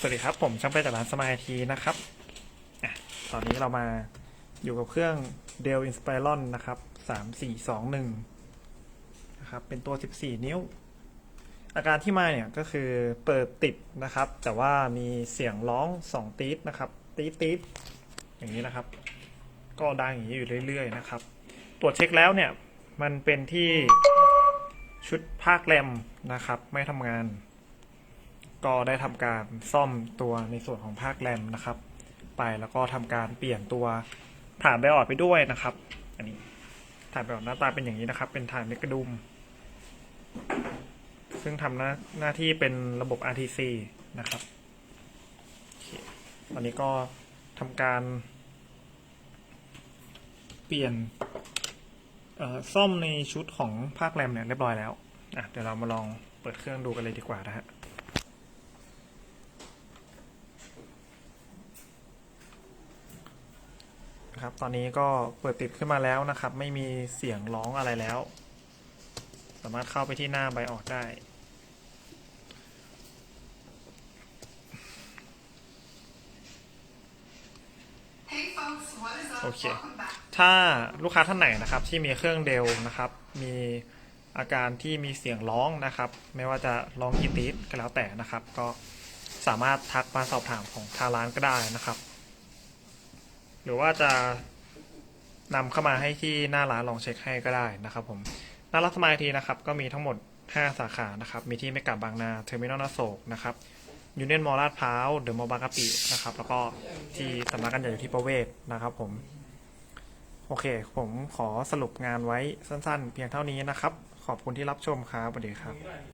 สวัสดีครับ ผมช่างไปจากร้านสมายทีนะครับอตอนนี้เรามาอยู่กับเครื่อง Dell Inspiron นะครับ3421นะครับ เป็นตัว14นิ้ว อาการที่มาเนี่ยก็คือเปิดติดนะครับ แต่ว่ามีเสียงร้อง2ตีดนะครับ ตีดตีดอย่างนี้นะครับ ก็ดังอย่างนี้อยู่เรื่อยๆนะครับ ตรวจเช็คแล้วเนี่ย มันเป็นที่ชุดภาคแรมนะครับ ไม่ทำงาน ก็ได้ทำการซ่อมตัวในส่วนของภาคแรมนะครับ ไปแล้วก็ทำการเปลี่ยนตัวฐานไดออดไปด้วยนะครับ อันนี้ฐานไดออดหน้าตาเป็นอย่างนี้นะครับ เป็นฐานเมกะดุม ซึ่งทำหน้าหน้าที่เป็นระบบ RTC นะครับอเคตอนนี้ก็ทำการ เปลี่ยนซ่อมในชุดของภาคแรมเนี่ยเรียบร้อยแล้ว เดี๋ยวเรามาลองเปิดเครื่องดูกันเลยดีกว่านะฮะ นะครับ ตอนนี้ก็เปิดติดขึ้นมาแล้วนะครับ ไม่มีเสียงร้องอะไรแล้ว สามารถเข้าไปที่หน้าไบออดได้ โอเค ถ้าลูกค้าท่านไหนนะครับที่มีเครื่องเดลนะครับ มีอาการที่มีเสียงร้องนะครับ ไม่ว่าจะร้องกี่ติดก็แล้วแต่นะครับ ก็สามารถทักมาสอบถามของทางร้านก็ได้นะครับห รือว่าจะนำเข้ามาให้ที่หน้าร้านลองเช็คให้ก็ได้นะครับผมหน้าร้านสมายทีนะครับก็มีทั้งหมด 5 สาขานะครับมีที่เมกะบางนาเทอร์มินอลอโศกนะครับยูเนียนมอลลาดพร้าวเดอะมอลล์บางกะปินะครับแล้วก็ที่สำนักงานใหญ่อยู่ที่ประเวศนะครับผมโอเค ผมขอสรุปงานไว้สั้นๆ เพียงเท่านี้นะครับ ขอบคุณที่รับชมครับสวัสดีครับ